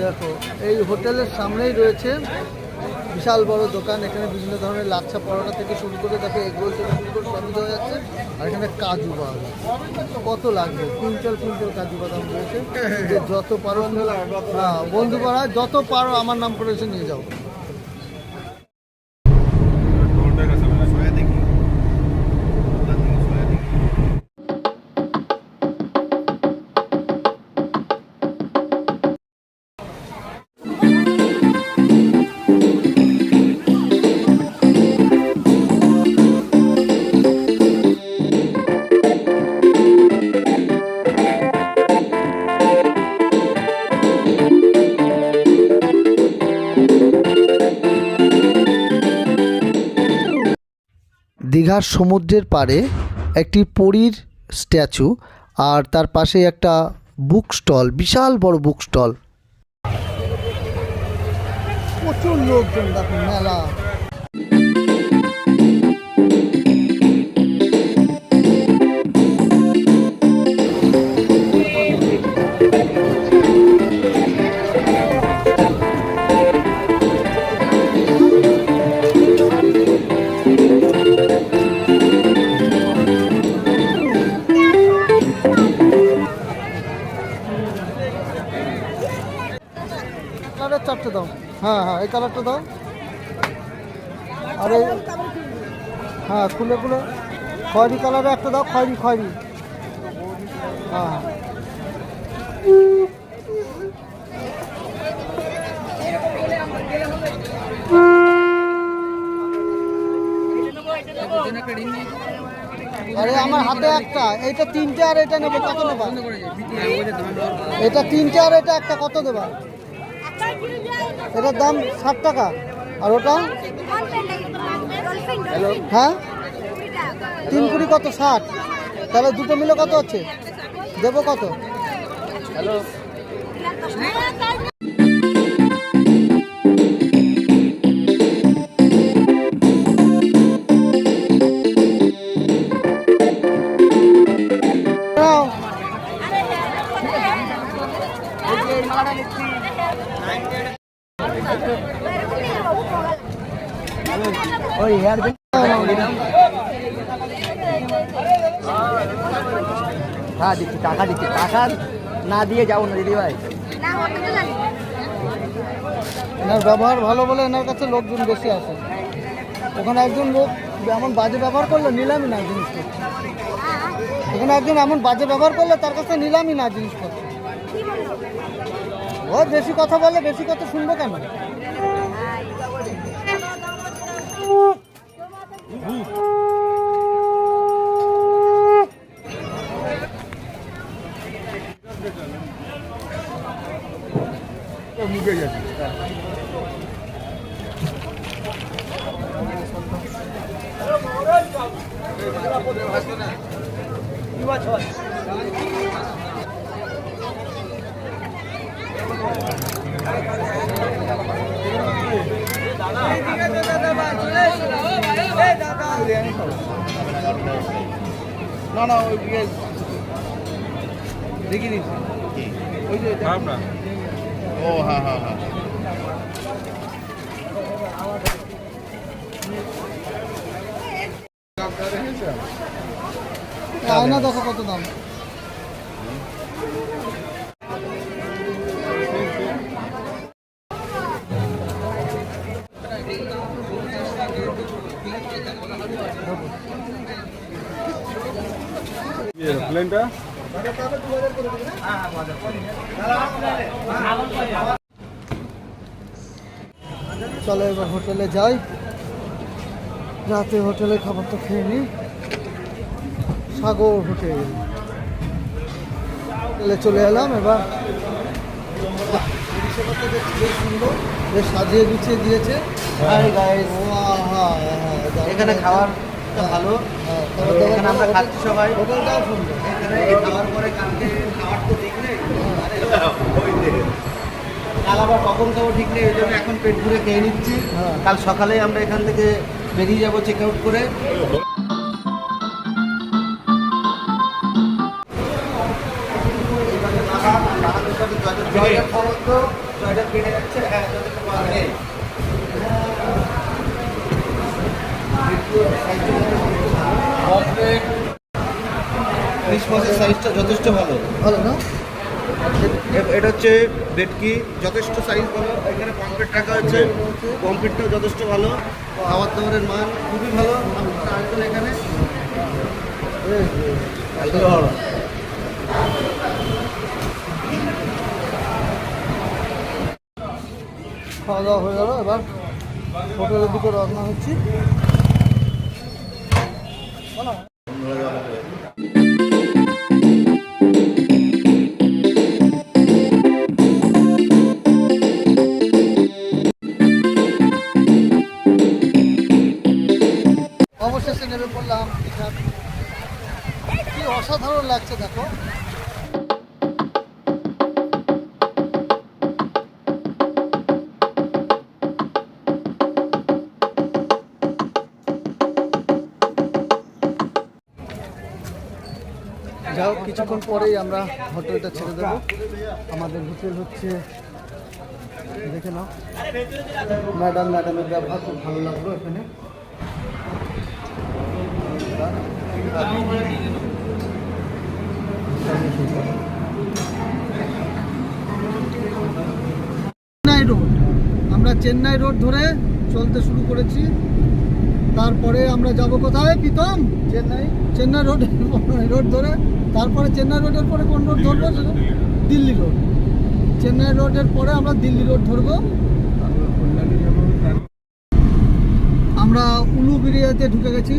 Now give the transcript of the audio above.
দেখো, এই হোটেলের সামনেই রয়েছে বিশাল বড় দোকান। এখানে বিভিন্ন ধরনের লাচ্ছা পরোটা থেকে শুরু করে, দেখো এগরোল থেকে শুরু করে সবই দেওয়া যাচ্ছে। আর এখানে কাজু বাদাম। কত লাগবে? কুইন্টাল কুইন্টাল কাজু বাদাম রয়েছে। যত পারো বন্ধু পাড়া যত পারো, আমার নাম করে এসে নিয়ে যাও। দীঘার সমুদ্রের পাড়ে একটি পরীর স্ট্যাচু আর তার পাশে একটা বুক স্টল, বিশাল বড় বুক স্টল। প্রচুর লোকজন দেখো মেলা। কালারের চারটে দাও। হ্যাঁ হ্যাঁ এই কালারটা দাও। আর হ্যাঁ খুলে খুলে। খয়রি কালারে একটা দাও, খয়েরি খয়েরি। হ্যাঁ আরে, আমার হাতে একটা এটা তিনটে আর এটা নেব, কত নেবা? এটা তিনটে আর এটা একটা, কত দেবা এটার দাম ষাট টাকা। আর ওটা? হ্যাঁ? তিন কুড়ি কত? ষাট। তাহলে দুটো মিলে কত আছে দেবো কত? নাও। ওই হেয়ার হ্যাঁ দিচ্ছি টাকা দিচ্ছি টাকা না দিয়ে যাব না দিদি ভাই এনার ব্যবহার ভালো বলে এনার কাছে লোকজন বেশি আসে ওখানে একজন লোক এমন বাজে ব্যবহার করলে নিলামই না জিনিসপত্র এখানে একজন এমন বাজে ব্যবহার করলে তার কাছে নিলামই না জিনিসপত্র ও বেশি কথা বলে বেশি কথা শুনব কেন? মুখে যাচ্ছে না না ওই ইয়ে দেখিনি। ওই যে ও হ্যাঁ হ্যাঁ হ্যাঁ। আয়না দেখো কত দাম। প্লেনটা চলো এবার হোটেলে যাই। রাতে হোটেলে খাবারটা খেয়ে নিই। সাগর হোটেল। হোটেলে চলে এলাম এবার। বেশ সুন্দর। বেশ সাজিয়ে গুছিয়ে দিয়েছে। হ্যাঁ, হ্যাঁ, হ্যাঁ, এখানে খাবার ভালো হ্যাঁ, খাবার এখানে আমরা ভালো। খাচ্ছি সবাই। হোটেলটাও সুন্দর এখানে খাওয়ার পরে কালকে খাওয়ার তো ঠিক নেই কাল আবার কখন খাব ঠিক নেই ওই জন্য এখন পেট ভরে খেয়ে নিচ্ছি হ্যাঁ। কাল সকালে আমরা এখান থেকে বেরিয়ে যাব চেক আউট করে জয়টা খবর তো জয়টা কেটে যাচ্ছে হ্যাঁ যতটুকু পারবে ইলিশ মাছের সাইজটা যথেষ্ট ভালো। ভালো না? এটা হচ্ছে ভেটকি যথেষ্ট সাইজ ভালো। এখানে রাখা হয়েছে। যথেষ্ট ভালো। খাবার দাবারের মান খুবই ভালো। আসবেন এখানে। খাওয়া দাওয়া হয়ে গেল এবার হোটেলের দিকে রওনা হচ্ছি। অবশেষে নেমে পড়লাম। কি অসাধারণ লাগছে দেখো। যাও, কিছুক্ষণ পরেই আমরা হোটেলটা ছেড়ে দেবো। আমাদের হোটেল হচ্ছে, দেখে নাও। ম্যাডাম, ম্যাডামের ব্যবহার খুব ভালো লাগল এখানে। চেন্নাই রোড। আমরা চেন্নাই রোড ধরে চলতে শুরু করেছি। তারপরে আমরা যাব কোথায়, প্রীতম? চেন্নাই। চেন্নাই রোড রোড ধরে তারপরে চেন্নাই রোডের পরে কোন রোড ধরবো? দিল্লি রোড। চেন্নাই রোডের পরে আমরা দিল্লি রোড ধরবো। আমরা উলু উলুবিরিয়াতে ঢুকে গেছি।